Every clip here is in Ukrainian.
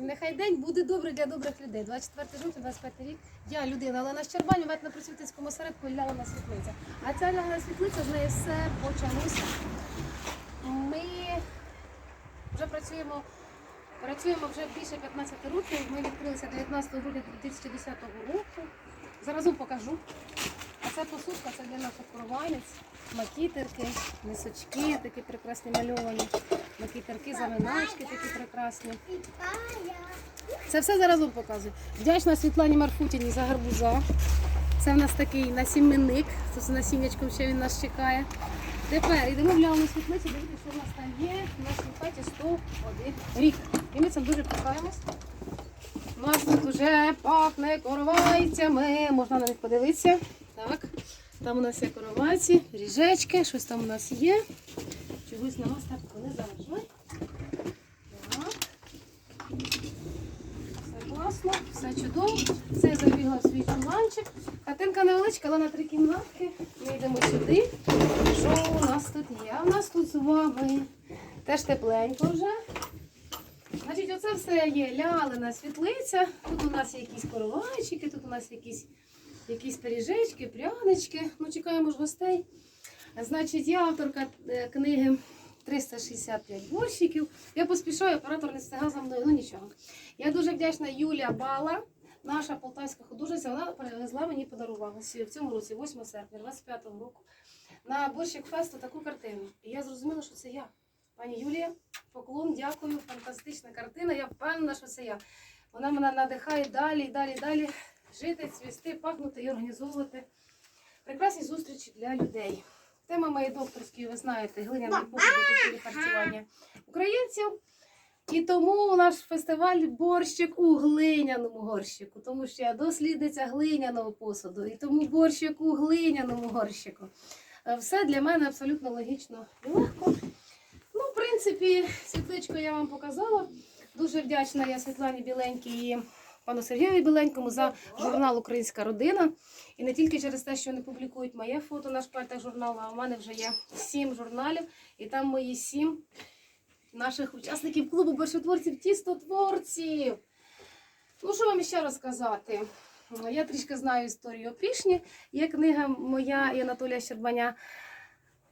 Нехай день буде добрий для добрих людей. 24 жовтня, 25 рік. Я людина Олена Щербань, мать на просвітницькому середку Ляна Світлиця. А ця Ляна Світлиця, з неї все почалося. Ми вже працюємо, працюємо вже більше 15 років. Ми відкрилися 19 грудня 2010 року. Зараз вам покажу. А це посудка, це для наших коровайниць. Макітерки, мисочки такі прекрасні мальовані. Макітерки, заминачки такі прекрасні. Це все зараз вам показую. Вдячна Світлані Марфутіні за гарбуза. Це в нас такий насінник. Це з насіннячком ще він нас чекає. Тепер йдемо в лявну світлицю, дивіться, що в нас там є. У нас в хаті 101 рік. І ми цим дуже пихаємось. У нас тут вже пахне коровайцями. Можна на них подивитися. Там у нас є коровайці, ріжечки, щось там у нас є. Чогось на вас так не заважай. Так. Все класно, все чудово. Все забігла в свій чуланчик. Хатинка невеличка, але на три кімнатки. Ми йдемо сюди. Що у нас тут є? У нас тут з вами теж тепленько вже. Значить, оце все є лялина світлиця. Тут у нас є якісь коровайчики, тут у нас якісь, якісь пиріжечки, прянички. Ну, чекаємо ж гостей. Значить, я авторка е, книги 365 борщиків. Я поспішаю, оператор не встигав за мною, ну нічого. Я дуже вдячна Юлія Бала, наша полтавська художниця. Вона привезла мені подарувала в цьому році, 8 серпня, 25-го року, на борщик фесту таку картину. І я зрозуміла, що це я. Пані Юлія, поклон, дякую, фантастична картина. Я впевнена, що це я. Вона мене надихає далі, далі, далі жити, цвісти, пахнути і організовувати прекрасні зустрічі для людей. Тема моєї докторської, ви знаєте, глиняний культурі харчування українців. І тому наш фестиваль борщик у глиняному горщику, тому що я дослідниця глиняного посуду, і тому борщик у глиняному горщику. Е, Все для мене абсолютно логічно і легко. Ну, в принципі, світличку я вам показала. Дуже вдячна я Світлані Біленькій пану Сергію Біленькому за журнал Українська родина. І не тільки через те, що вони публікують моє фото на шпальтах журналу, а в мене вже є сім журналів, і там мої сім наших учасників клубу борщотворців тістотворців. Ну, що вам ще розказати? Я трішки знаю історію опішні. Є книга моя і Анатолія Щербаня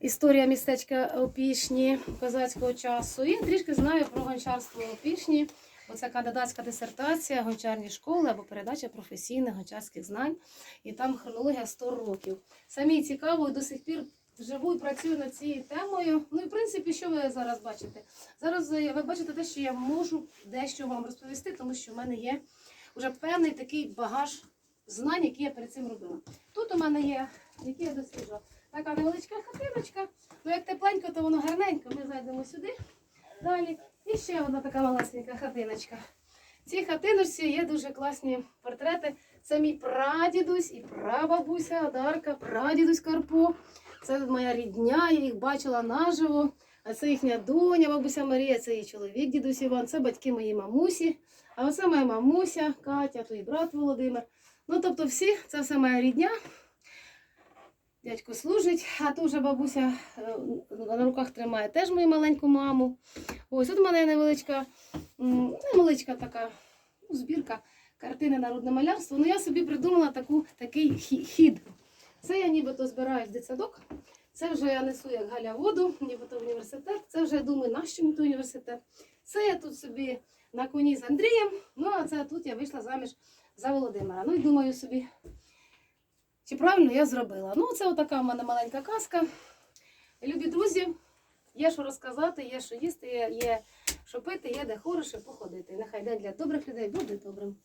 Історія містечка Опішні козацького часу. І трішки знаю про гончарство Опішні. Оце кандидатська дисертація, гончарні школи або передача професійних гончарських знань. І там хронологія 100 років. Самі цікаво, і до сих пір живу і працюю над цією темою. Ну і в принципі, що ви зараз бачите? Зараз е, ви бачите те, що я можу дещо вам розповісти, тому що в мене є вже певний такий багаж знань, які я перед цим робила. Тут у мене є, які я досліджувала. Така невеличка хатиночка. Ну як тепленько, то воно гарненько. Ми зайдемо сюди. Далі. І ще одна така малесенька хатиночка. В цій хатиночці є дуже класні портрети. Це мій прадідусь і прабабуся Одарка, прадідусь Карпо. Це моя рідня, я їх бачила наживо. А це їхня доня, бабуся Марія, це її чоловік, дідусь Іван, це батьки моєї мамусі. А оце моя мамуся, Катя, то і брат Володимир. Ну, тобто всі, це все моя рідня. Дядько служить, а то вже бабуся е, на руках тримає теж мою маленьку маму. Ось тут у мене невеличка, невеличка така ну, збірка картини народне малярство. Ну я собі придумала таку, такий хід. Це я нібито збираю в дитсадок. Це вже я несу як Галя воду, нібито університет. Це вже я думаю, нащо мені той університет. Це я тут собі на коні з Андрієм. Ну а це тут я вийшла заміж за Володимира. Ну і думаю собі, чи правильно я зробила. Ну, це отака в мене маленька казка. Любі друзі, є що розказати, є що їсти, є, є що пити, є де хороше походити. Нехай день для добрих людей буде добрим.